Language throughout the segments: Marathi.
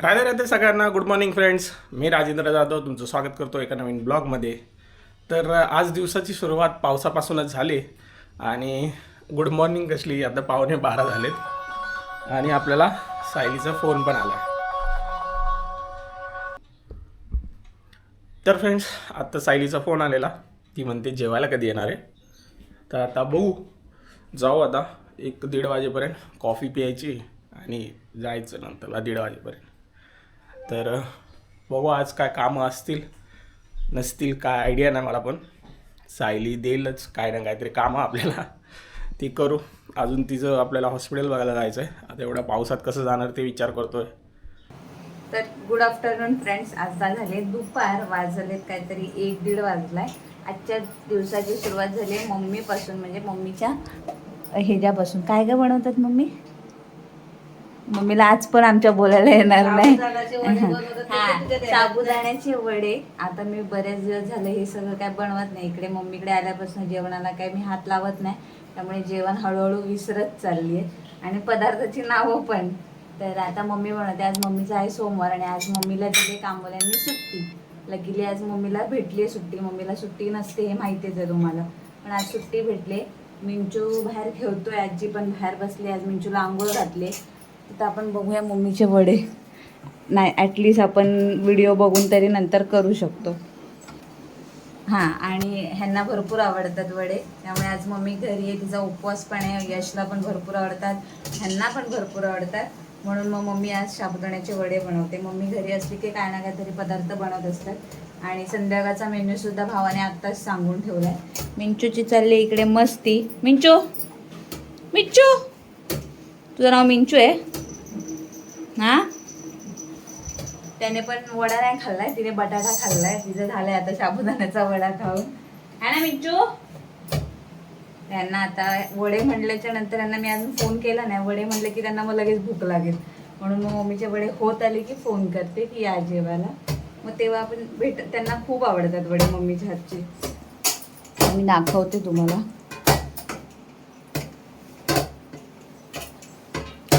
राधे राधे सगळ्यांना गुड मॉर्निंग फ्रेंड्स मी राजेंद्र जाधव तुमचं स्वागत करतो एका नवीन ब्लॉगमध्ये तर आज दिवसाची सुरुवात पावसापासूनच झाली आणि गुड मॉर्निंग कसली आता पावणे बारा झालेत. आणि आपल्याला सायलीचा फोन पण आला तर फ्रेंड्स आत्ता सायलीचा फोन आलेला. ती म्हणते जेवायला कधी येणार आहे? तर आता बघू. जाऊ आता. एक दीड वाजेपर्यंत कॉफी प्यायची आणि जायचं नंतरला दीड वाजेपर्यंत. तर बघू आज काय कामं असतील. नसतील काय आयडिया नाही मला पण. सायली देईलच काय ना काहीतरी कामं आपल्याला. ती करू. अजून तिचं आपल्याला हॉस्पिटल बघायला जायचं आहे आता एवढ्या पावसात कसं जाणार ते विचार करतोय. तर गुड आफ्टरनून फ्रेंड्स आता झाले दुपार. वाजलेत काहीतरी एक दीड वाजलाय. आजच्या दिवसाची सुरुवात झाली मम्मीपासून म्हणजे मम्मीच्या ह्याच्यापासून. काय काय बनवतात मम्मी? मम्मीला आज पण आमच्या बोलायला येणार नाही. साबुदाण्याचे वडे आता मी बरेच दिवस झाले हे सगळं काय बनवत नाही. इकडे मम्मीकडे आल्यापासून जेवणाला काय मी हात लावत नाही. त्यामुळे जेवण हळूहळू विसरत चालली आहे आणि पदार्थाची नावं पण. तर आता मम्मी बनवते. आज मम्मीचा आहे सोमवार आणि आज मम्मीला दिले कामवाल्यांनी सुट्टी. लकीली आज मम्मीला भेटली आहे सुट्टी. मम्मीला सुट्टी नसते हे माहितीच आहे तुम्हाला. पण आज सुट्टी भेटले मिंचू बाहेर खेळतोय. आजी पण बाहेर बसली आज मिंचूला आंघोळ घातले तर आपण बघूया मम्मीचे वडे. नाही ॲटलिस्ट आपण व्हिडिओ बघून तरी नंतर करू शकतो. हां आणि ह्यांना भरपूर आवडतात वडे. त्यामुळे आज मम्मी घरी आहे तिचा उपवास पण आहे यशला पण भरपूर आवडतात ह्यांना पण भरपूर आवडतात. म्हणून मग मम्मी आज साबुदाण्याचे वडे बनवते. मम्मी घरी असली की काय ना काहीतरी पदार्थ बनवत असतात. आणि संध्याकाळचा मेन्यूसुद्धा भावाने आत्ताच सांगून ठेवलाय. मिंचूची चालली इकडे मस्ती. मिंचू! मिंचू! तुझं नाव मिंचू आहे? हां? त्याने पण वडा नाही खाल्लाय तिने बटाटा खाल्लाय. तिचं झालंय आता साबुदाण्याचा वडा खाऊन. है ना मिंचू? त्यांना आता वडे म्हणल्याच्या नंतर यांना मी अजून फोन केला नाही. वडे म्हणले की त्यांना मग लगेच भूक लागेल. म्हणून मग मम्मीचे वडे होत आले की फोन करते की या जेवायला. मग तेव्हा आपण भेट त्यांना खूप आवडतात वडे मम्मीच्या हातचे. मी दाखवते तुम्हाला.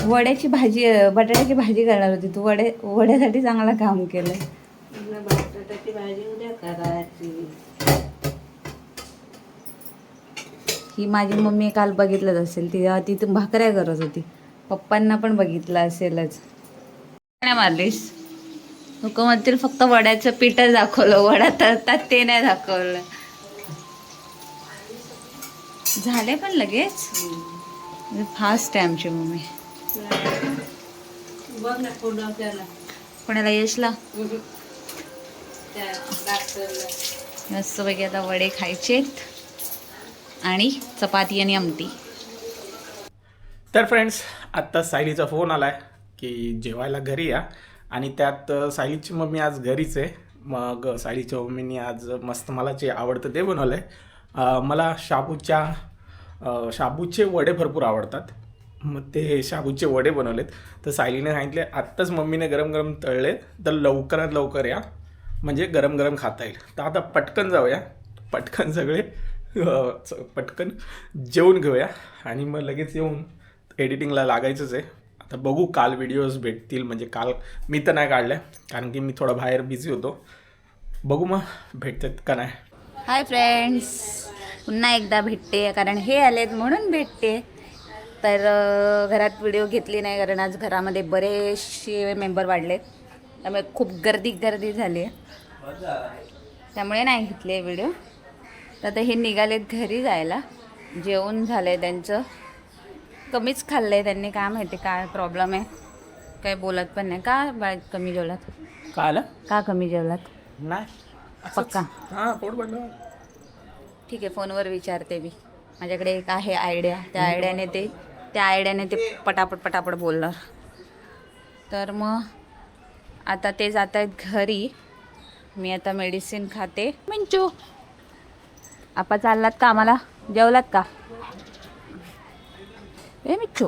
वड्याची भाजी बटाट्याची भाजी करणार होती. तू वडे वड्यासाठी चांगलं काम केलं बटाट्याची भाजी उद्या करायची. ही माझी मम्मी काल बघितलंच असेल. ती ती भाकऱ्या करत होती. पप्पांना पण बघितलं असेलच. नाही मारलीस? लोक म्हणतील फक्त वड्याचं पीठच दाखवलं. वडा तळतात ते नाही दाखवलं. झाले पण लगेच? फास्ट आहे आमची मम्मी. कोणाला यशला? मस्त पैकी आता वडे खायचेत. आणि चपाती आणि आमटी. तर फ्रेंड्स आत्ता सायलीचा फोन आला आहे की जेवायला घरी या. आणि त्यात सायलीची मम्मी आज घरीच आहे. मग सायलीच्या मम्मीने आज मस्त मला जे आवडतं ते बनवलं आहे मला शाबूच्या शाबूचे वडे भरपूर आवडतात. मग ते शाबूचे वडे बनवलेत. तर सायलीने सांगितले आत्ताच मम्मीने गरम गरम तळले तर लवकरात लवकर या. म्हणजे गरम गरम खाता येईल. तर आता पटकन जाऊया. पटकन सगळे पटकन जेवून घेऊया. आणि मग लगेच येऊन एडिटिंगला लागायचंच आहे. आता बघू काल व्हिडिओज भेटतील. म्हणजे काल मी तर नाही काढले कारण की मी थोडा बाहेर बिझी होतो. बघू मग भेटतात का नाही. हाय फ्रेंड्स पुन्हा एकदा भेटते कारण हे आलेत म्हणून भेटते. तर घरात व्हिडिओ घेतली नाही कारण आज घरामध्ये बरेचसे मेंबर वाढलेत त्यामुळे खूप गर्दी गर्दी झाली. आहे. त्यामुळे नाही घेतले व्हिडिओ तर आता हे निघालेत घरी जायला. जेवण झालं आहे त्यांचं. कमीच खाल्लं आहे त्यांनी. काय माहिती काय प्रॉब्लेम आहे. काय बोलत पण नाही. का बा कमी जेवलात? का आलं का कमी जेवलात? नाही. पक्का? हां पोट पडलं ठीक आहे फोनवर विचारते मी. माझ्याकडे एक आहे आयडिया त्या आयडियाने ते त्या आयडियाने ते पटापट पटापट बोलणार. तर मग आता ते जात आहेत घरी. मी आता मेडिसिन खाते. मिंचू आपा चाललात का आम्हाला? जेवलात का? ए मिच्छू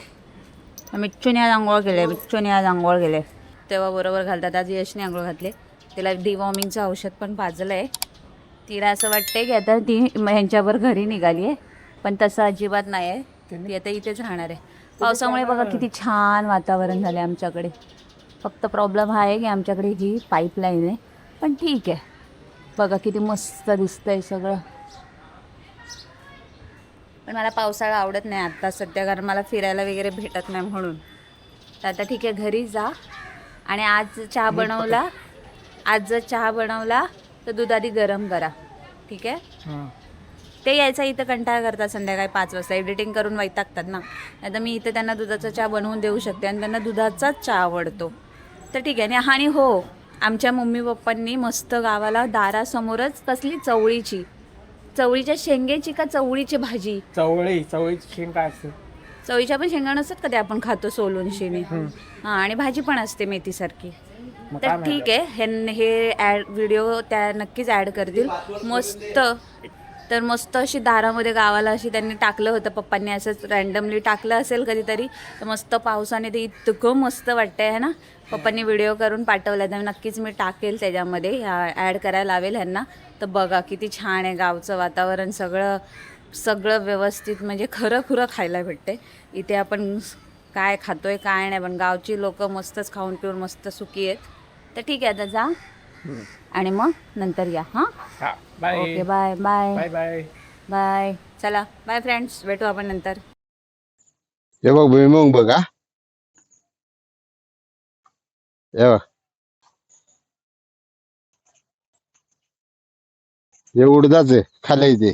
मिच्छूने आज आंघोळ केले मिच्छूने आज आंघोळ केले. तेव्हा बरोबर घालतात. आज यशने आंघोळ घातले. तिला डिवॉर्मिंगचं औषध पण पाजलं आहे तिला असं वाटतंय की आता ती ह्यांच्यावर घरी निघाली आहे पण तसं अजिबात नाही आहे ती आता इथेच राहणार आहे. पावसामुळे बघा किती छान वातावरण झालं आमच्याकडे. फक्त प्रॉब्लेम हा आहे की आमच्याकडे ही पाईपलाईन आहे. पण ठीक आहे. बघा किती मस्त दिसतंय सगळं. पण मला पावसाळा आवडत नाही आत्ता सध्या कारण मला फिरायला वगैरे भेटत नाही म्हणून. तर आता ठीक आहे घरी जा. आणि आज चहा बनवला. आज जर चहा बनवला तर दूध आधी गरम करा. ठीक आहे? ते यायचा इथं कंटाळा करतात संध्याकाळी पाच वाजता. एडिटिंग करून वैतागतात ना. नाही तर मी इथं त्यांना दुधाचा चहा बनवून देऊ शकते आणि त्यांना दुधाचाच चहा आवडतो. तर ठीक आहे. आणि आणि हो आमच्या मम्मी पप्पांनी मस्त गावाला दारासमोरच कसली चवळीची. चवळीच्या शेंगेची का चवळीची भाजी? चवळी चवळीची शेंग काय असते? चवळीच्या पण शेंगा नसतात कधी आपण खातो सोलून शेने हां आणि भाजी पण असते मेथीसारखी. तर ठीक आहे. हे हे ॲड व्हिडिओ त्या नक्कीच ॲड करतील. मस्त तर मस्त अशी दारामध्ये गावाला अशी त्यांनी टाकलं होतं. पप्पांनी असंच रँडमली टाकलं असेल कधीतरी. तर मस्त पावसाने ते इतकं मस्त वाटतंय आहे ना? पप्पांनी व्हिडिओ करून पाठवला तर नक्कीच मी टाकेल त्याच्यामध्ये. ह्या ॲड करायला लावेल ह्यांना. तर बघा किती छान आहे गावचं वातावरण. सगळं सगळं व्यवस्थित म्हणजे खरं खुरं खायला भेटते इथे आपण काय खातोय काय नाही. पण गावची लोक मस्तच खाऊन पिऊन मस्त सुखी आहेत. तर ठीक आहे आता जा. आणि मग नंतर या हां? हा bye okay bye bye bye bye bye चला बाय फ्रेंड्स भेटू आपण नंतर. हे बघ भुईमुंग बघ हा. हे बघ. हे उडदाच आहे खाली ते.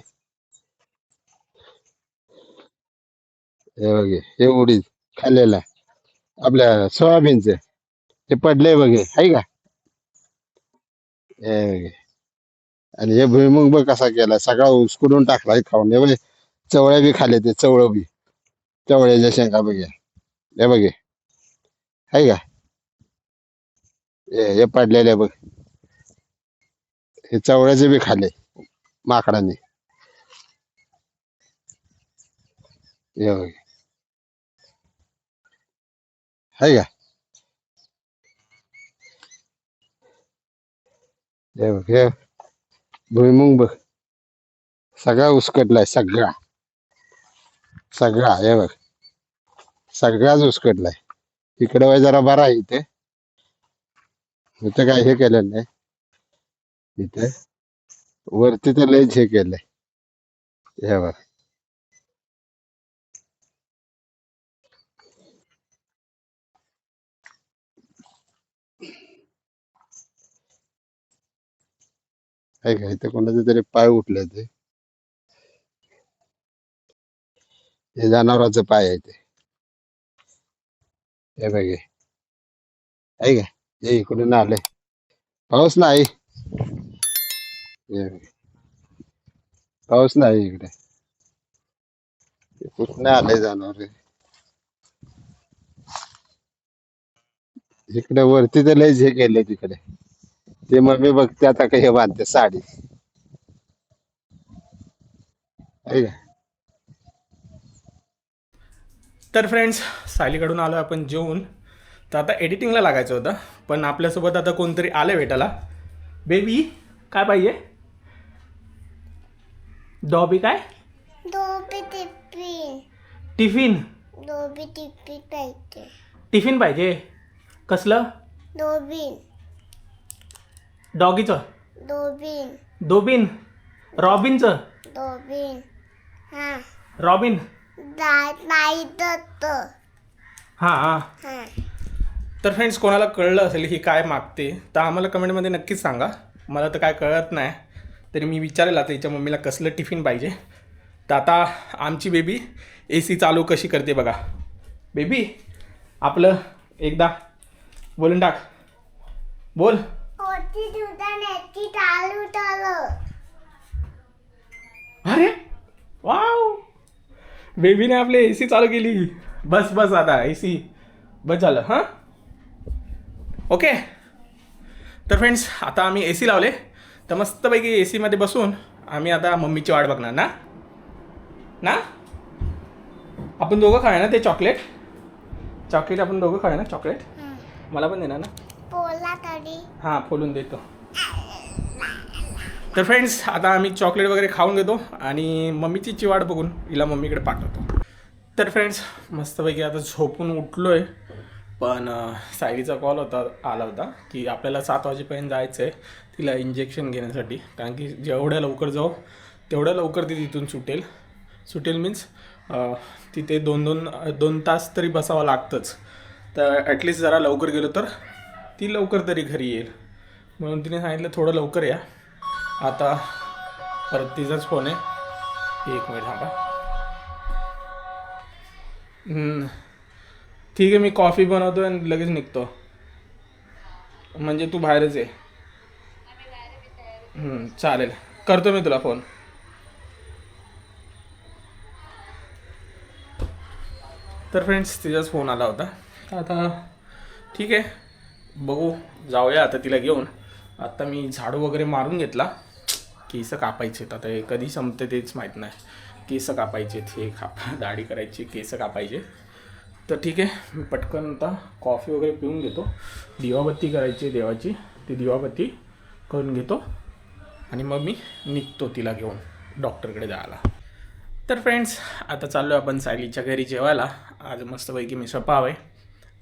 हे बघ हे. हे उडीद खाल्लेला आपल्या सोयाबीनच हे पडले बघ हे. आहे का? हे आणि हे भुईमुंग बघ कसा केला सगळा उस्कुडून टाकलाय खाऊन. हे बघ चवळ्या बी खाल्ले ते चवळ बी. चवळ्याच्या शेंगा बघ हे. बघे आहे का? हे हे पडलेले बघ. हे चवळ्याचे बी खाल्ले माकडांनी. हे बघ आहे का? हे बघ हे भुईमुंग बघ सगळा उस्कटलाय सगळा. सगळा हे बघ. सगळाच आहे इकडे वय जरा बरा आहे इथे. इथे काय हे केलेलं नाही. इथे. वरती तर लयच हे केलंय. हे बघ. आहे का? कोणाचे तरी पाय उठले ते हे जनावरांचं पाय आहे ते. हे बघे हे. आहे का? हे इकडून आले पाऊस नाही. हे पाऊस नाही इकडे. कुठनं आले जनावर इकडे वरती तर लयच हे गेले तिकडे. ते मम्मी बघते आता काही बांधते साडी. तर फ्रेंड्स सायलीकडून आलो आपण जेवून. तर आता एडिटिंगला लागायचं होतं पण आपल्यासोबत आता कोणतरी आलं भेटायला. बेबी काय पाहिजे? डॉबी काय? दोबी टिफिन टिफिन पाहिजे. टिफिन पाहिजे. कसलं? दोबीन डॉगीचं? दोबीन दोबिन रॉबिनचं? दोबीन हा. रॉबिन. दाय नाही दत्त. हां हां. हा. तर फ्रेंड्स कोणाला कळलं असेल ही काय मागते तर आम्हाला कमेंटमध्ये नक्कीच सांगा. मला तर काय कळत नाही. तरी मी विचारेल आता हिच्या मम्मीला कसलं टिफिन पाहिजे. तर आता आमची बेबी ए सी चालू कशी करते बघा. बेबी आपलं एकदा बोलून टाक. बोल होती दुधाण्याची चालू झालं अरे वाव. बेबीने आपली ए सी चालू केली. बस बस आता ए सी बस झालं हां? ओके तर फ्रेंड्स आता आम्ही ए सी लावले. तर मस्तपैकी ए सीमध्ये बसून आम्ही आता मम्मीची वाट बघणार ना? ना? आपण दोघं खाऊया ना ते चॉकलेट चॉकलेट आपण दोघं खाऊया ना चॉकलेट मला पण देणार ना? बोला तरी. हां खोलून देतो. तर फ्रेंड्स आता आम्ही चॉकलेट वगैरे खाऊन घेतो आणि मम्मीची चिवाड बघून हिला मम्मीकडे पाठवतो. तर फ्रेंड्स मस्तपैकी आता झोपून उठलो आहे पण सायडीचा सायलीचा कॉल होता आला होता की आपल्याला सात वाजेपर्यंत जायचं आहे तिला इंजेक्शन घेण्यासाठी. कारण की जेवढ्या लवकर जाऊ तेवढ्या लवकर ती तिथून सुटेल. सुटेल मीन्स तिथे दोन दोन दोन तास तरी बसावं लागतंच. तर ॲटलिस्ट जरा लवकर गेलो तर ती लवकर तरी घरी येईल. म्हणून तिने सांगितलं थोडं लवकर या. आता परत तिचाच फोन आहे. एक मिनिट थांबा. ठीक आहे मी कॉफी बनवतो आणि लगेच निघतो. म्हणजे तू बाहेरच आहे चालेल. करतो मी तुला फोन तर फ्रेंड्स तिचाच फोन आला होता. तर आता ठीक आहे. बघू जाऊया. आता तिला घेऊन. आता मी झाडू वगैरे मारून घेतला. केस कापायचे आहेत. आता हे कधी संपते तेच माहीत नाही. केस कापायचे हे कापा. दाढी करायची. केस कापायचे तर ठीक आहे. मी पटकन आता कॉफी वगैरे पिऊन घेतो. दिवाबत्ती करायची देवाची. ती दिवाबत्ती करून घेतो. आणि मग मी निघतो तिला घेऊन. डॉक्टरकडे जायला. तर फ्रेंड्स आता चाललो आहे आपण सायलीच्या घरी जेवायला. आज मस्तपैकी मी स्वपाव आहे.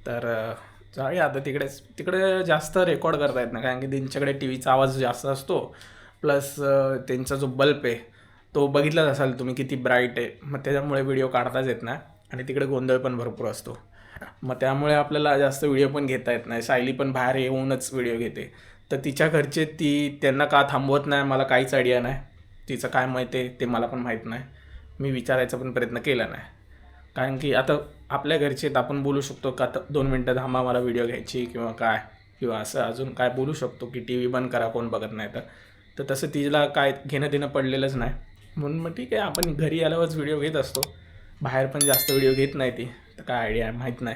तर जाऊया आता तिकडेच तिकडे जास्त रेकॉर्ड करता येत नाही कारण की त्यांच्याकडे टी व्हीचा आवाज जास्त असतो. प्लस त्यांचा जो बल्ब आहे तो बघितलाच असाल तुम्ही किती ब्राईट आहे. मग त्याच्यामुळे व्हिडिओ काढताच येत नाही. आणि तिकडे गोंधळ पण भरपूर असतो. मग त्यामुळे आपल्याला जास्त व्हिडिओ पण घेता येत नाही. सायली पण बाहेर येऊनच व्हिडिओ घेते. तर तिच्या घरचे ती त्यांना का थांबवत नाही? मला काहीच आयडिया नाही. तिचं काय माहीत आहे ते मला पण माहीत नाही. मी विचारायचा पण प्रयत्न केला नाही. कारण की आता आपल्या घरचे आहेत, आपण बोलू शकतो का तर दोन मिनटं थांबा मला व्हिडिओ घ्यायची किंवा काय? किंवा असं अजून काय बोलू शकतो की टी व्ही बंद करा कोण बघत नाही तर. तर तसं तिला काय घेणं देणं पडलेलंच नाही. म्हणून मग ठीक आहे आपण घरी आल्यावरच व्हिडिओ घेत असतो. बाहेर पण जास्त व्हिडिओ घेत नाही ती. तर काय आयडिया माहीत नाही.